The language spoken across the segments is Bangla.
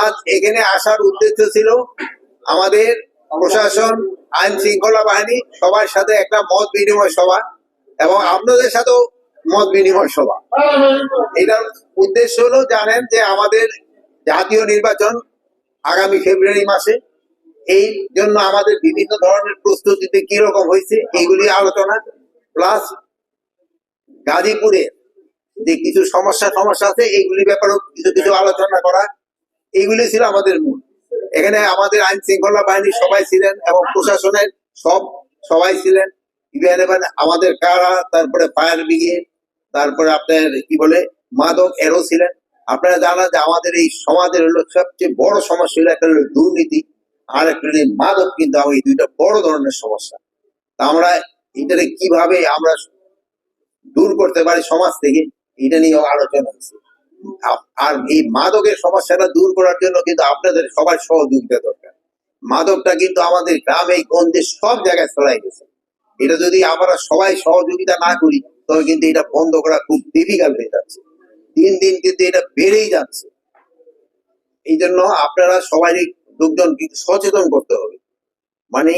আজ এখানে আসার উদ্দেশ্য ছিল আমাদের প্রশাসন, আইন শৃঙ্খলা বাহিনী সবার সাথে একটা মত বিনিময় সভা এবং আপনাদের সাথেও মত বিনিময় সভা। এটার উদ্দেশ্য হলো জানেন যে আমাদের জাতীয় নির্বাচন আগামী ফেব্রুয়ারি মাসে। এই জন্য আমাদের বিভিন্ন ধরনের প্রস্তুতিতে কি রকম হয়েছে এইগুলি আলোচনা। প্লাস গাজীপুরে যে কিছু সমস্যা সমস্যা আছে এইগুলি ব্যাপারেও কিছু কিছু আলোচনা করা। এইগুলি ছিল আমাদের মূল। এখানে আমাদের আইন শৃঙ্খলা বাহিনীর সবাই ছিলেন এবং প্রশাসনের সব সবাই ছিলেন। আমাদের কারা, তারপরে ফায়ার ব্রিগেড তারপরে আপনার কি বলে, মাদক এরও ছিলেন। আপনারা জানেন যে আমাদের এই সমাজের হলো সবচেয়ে বড় সমস্যা হলো একটা হলো দুর্নীতি, আর একটা মাদক কিন্তু এই দুইটা বড় ধরনের সমস্যা। তা আমরা এটাকে কীভাবে আমরা দূর করতে পারি সমাজ থেকে, এটা নিয়েও আলোচনা হয়েছে। আর এই মাদকের সমস্যাটা দূর করার জন্য কিন্তু আপনাদের সবার সহযোগিতা দরকার। মাদকটা কিন্তু আমাদের গ্রামে, গঞ্জে সব জায়গায় ছড়াই গেছে। এটা যদি আমরা সবাই সহযোগিতা না করি, তবে কিন্তু এটা বন্ধ করা খুব ডিফিকাল্ট হয়ে যাচ্ছে। দিন দিন কিন্তু এটা বেড়েই যাচ্ছে। এই জন্য আপনারা সবাই লোকজন কিন্তু সচেতন করতে হবে। মানে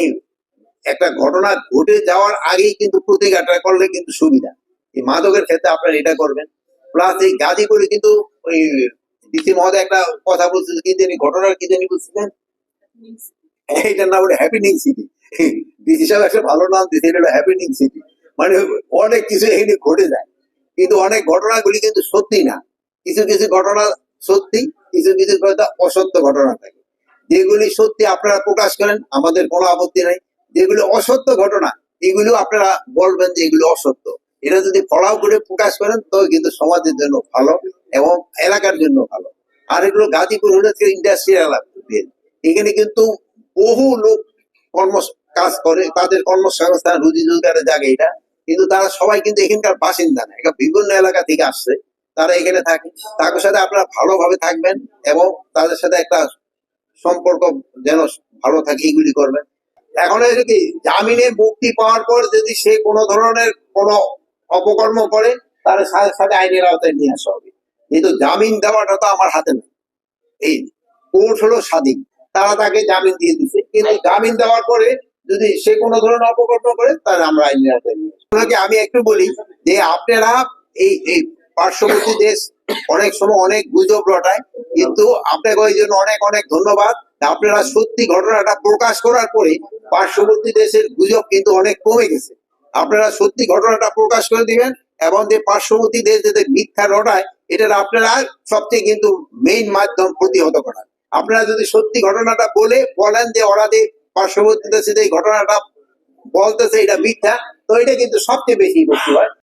একটা ঘটনা ঘটে যাওয়ার আগেই কিন্তু প্রতিকারটা করলে কিন্তু সুবিধা। এই মাদকের ক্ষেত্রে আপনারা এটা করবেন। প্লাস এই গাজীপুরে কিন্তু ওই ডিসি মহোদয় একটা কথা বলছিল, কি জানি ঘটনার কি জানি বলছিলেন? এইটার নাম হলো হ্যাপিনিং সিটি ডিসি সাহেব একটা ভালো নাম দিয়েছে, এটা হ্যাপিনিং সিটি মানে অনেক কিছু এখানে ঘটে যায়। কিন্তু অনেক ঘটনাগুলি কিন্তু সত্যি না। কিছু কিছু ঘটনা সত্যি, কিছু কিছু অসত্য ঘটনা থাকে। যেগুলি সত্যি আপনারা প্রকাশ করেন, আমাদের কোনো আপত্তি নাই। যেগুলি অসত্য ঘটনা এগুলো আপনারা বলবেন যে এগুলো অসত্য। এটা যদি ফলাও করে প্রকাশ করেন তবে কিন্তু সমাজের জন্য ভালো এবং এলাকার জন্য ভালো। আর এগুলো গাজীপুর হলে ইন্ডাস্ট্রিয়াল এখানে কিন্তু বহু লোক কর্ম কাজ করে, তাদের কর্মসংস্থান, রুজি রোজগারের জায়গা এটা। কিন্তু তারা সবাই কিন্তু এখানকার বাসিন্দা না। এটা বিভিন্ন এলাকা থেকে আসছে। তারা এখানে থাকে। তাদের সাথে আপনারা ভালোভাবে থাকবেন এবং তাদের সাথে একটা সম্পর্ক যেন ভালো থাকে এইগুলি করবেন। এখন কি জামিনে মুক্তি পাওয়ার পর যদি সে কোনো ধরনের কোনো অপকর্ম করে, তার সাথে সাথে আইনের আওতায় নিয়ে আসা হবে। কিন্তু জামিন দেওয়াটা তো আমার হাতে নেই। এই কোর্ট হলো স্বাধীন। তারা তাকে জামিন দিয়ে দিচ্ছে কিন্তু জামিন দেওয়ার পরে যদি সে কোনো ধরনের অপকর্ম করে, তাহলে আমরা আইনের আওতায় নিয়ে আমি একটু বলি যে আপনারা এই এই পার্শ্ববর্তী দেশ অনেক সময় অনেক গুজব রটায়, কিন্তু আপনাকে ওই জন্য অনেক অনেক ধন্যবাদ। আপনারা সত্যি ঘটনাটা প্রকাশ করার পরে পার্শ্ববর্তী দেশের গুজব কিন্তু অনেক কমে গেছে। আপনারা সত্যি ঘটনাটা প্রকাশ করে দিবেন এবং যে পার্শ্ববর্তী দেশ যাদের মিথ্যা রটায় এটার আপনারা সবচেয়ে কিন্তু মেইন মাধ্যম প্রতিহত করা আপনারা যদি সত্যি ঘটনাটা বলে বলেন যে ওরা যে পার্শ্ববর্তী দেশে যে ঘটনাটা বলতেছে এটা মিথ্যা, তো এটা কিন্তু সবচেয়ে বেশি বস্তু হয়।